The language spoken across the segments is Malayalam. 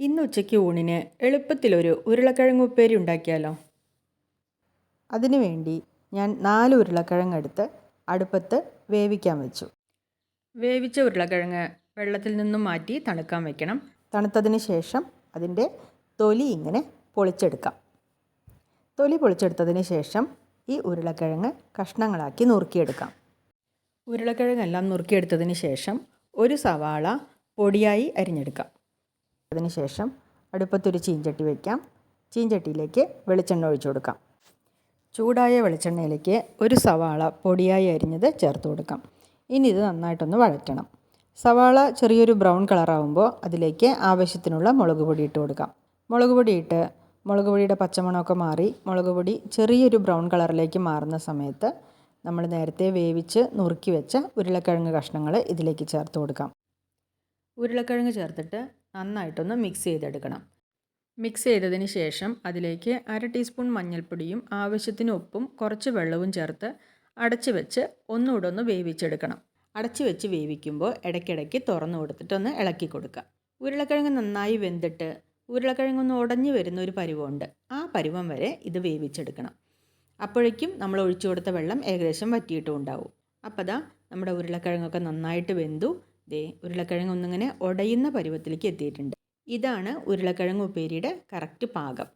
ഇന്ന് ഉച്ചയ്ക്ക് ഊണിന് എളുപ്പത്തിലൊരു ഉരുളക്കിഴങ്ങ് ഉപ്പേരി ഉണ്ടാക്കിയാലോ? അതിനുവേണ്ടി ഞാൻ നാല് ഉരുളക്കിഴങ്ങ് എടുത്ത് അടുപ്പത്ത് വേവിക്കാൻ വെച്ചു. വേവിച്ച ഉരുളക്കിഴങ്ങ് വെള്ളത്തിൽ നിന്നും മാറ്റി തണുക്കാൻ വെക്കണം. തണുത്തതിന് ശേഷം അതിന്റെ തൊലി ഇങ്ങനെ പൊളിച്ചെടുക്കാം. തൊലി പൊളിച്ചെടുത്തതിന് ശേഷം ഈ ഉരുളക്കിഴങ്ങ് കഷ്ണങ്ങളാക്കി നുറുക്കിയെടുക്കാം. ഉരുളക്കിഴങ്ങെല്ലാം നുറുക്കിയെടുത്തതിന് ശേഷം ഒരു സവാള പൊടിയായി അരിഞ്ഞെടുക്കാം. അതിനുശേഷം അടുപ്പത്തൊരു ചീഞ്ചട്ടി വയ്ക്കാം ചീഞ്ചട്ടിയിലേക്ക് വെളിച്ചെണ്ണ ഒഴിച്ചു കൊടുക്കാം. ചൂടായ വെളിച്ചെണ്ണയിലേക്ക് ഒരു സവാള പൊടിയായി അരിഞ്ഞത് ചേർത്ത് കൊടുക്കാം. ഇനി ഇത് നന്നായിട്ടൊന്ന് വഴറ്റണം. സവാള ചെറിയൊരു ബ്രൗൺ കളറാകുമ്പോൾ അതിലേക്ക് ആവശ്യത്തിനുള്ള മുളക് പൊടി ഇട്ട് കൊടുക്കാം. മുളക് പൊടി ഇട്ട് മുളക് പൊടിയുടെ പച്ചമണമൊക്കെ മാറി മുളക് പൊടി ചെറിയൊരു ബ്രൗൺ കളറിലേക്ക് മാറുന്ന സമയത്ത് നമ്മൾ നേരത്തെ വേവിച്ച് നുറുക്കി വെച്ച ഉരുളക്കിഴങ്ങ് കഷ്ണങ്ങൾ ഇതിലേക്ക് ചേർത്ത് കൊടുക്കാം. ഉരുളക്കിഴങ്ങ് ചേർത്തിട്ട് നന്നായിട്ടൊന്ന് മിക്സ് ചെയ്തെടുക്കണം. മിക്സ് ചെയ്തതിന് ശേഷം അതിലേക്ക് അര ടീസ്പൂൺ മഞ്ഞൾപ്പൊടിയും ആവശ്യത്തിന് ഉപ്പും കുറച്ച് വെള്ളവും ചേർത്ത് അടച്ച് വെച്ച് ഒന്നുകൂടെ ഒന്ന് വേവിച്ചെടുക്കണം. അടച്ച് വെച്ച് വേവിക്കുമ്പോൾ ഇടയ്ക്കിടയ്ക്ക് തുറന്നു കൊടുത്തിട്ടൊന്ന് ഇളക്കി കൊടുക്കുക. ഉരുളക്കിഴങ്ങ് നന്നായി വെന്തിട്ട് ഉരുളക്കിഴങ്ങൊന്ന് ഉടഞ്ഞു വരുന്ന ഒരു പരുവമുണ്ട്. ആ പരുവം വരെ ഇത് വേവിച്ചെടുക്കണം. അപ്പോഴേക്കും നമ്മൾ ഒഴിച്ചു കൊടുത്ത വെള്ളം ഏകദേശം വറ്റിയിട്ടും ഉണ്ടാവും അപ്പോൾ ദാ നമ്മുടെ ഉരുളക്കിഴങ്ങൊക്കെ നന്നായിട്ട് വെന്തു. ദേ ഉരുളക്കിഴങ്ങ് ഒന്നിങ്ങനെ ഉടയുന്ന പരുവത്തിലേക്ക് എത്തിയിട്ടുണ്ട്. ഇതാണ് ഉരുളക്കിഴങ്ങ് ഉപ്പേരിയുടെ കറക്റ്റ് പാകം.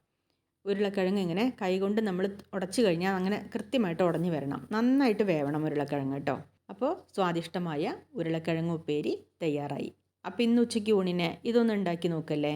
ഉരുളക്കിഴങ്ങ് ഇങ്ങനെ കൈകൊണ്ട് നമ്മൾ ഉടച്ചു കഴിഞ്ഞാൽ അങ്ങനെ കൃത്യമായിട്ട് ഉടഞ്ഞു വരണം. നന്നായിട്ട് വേവണം ഉരുളക്കിഴങ്ങ് കേട്ടോ. അപ്പോൾ സ്വാദിഷ്ടമായ ഉരുളക്കിഴങ്ങ് ഉപ്പേരി തയ്യാറായി. അപ്പോൾ ഇന്ന് ഉച്ചയ്ക്ക് ഊണിന് ഇതൊന്ന് ഉണ്ടാക്കി നോക്കല്ലേ?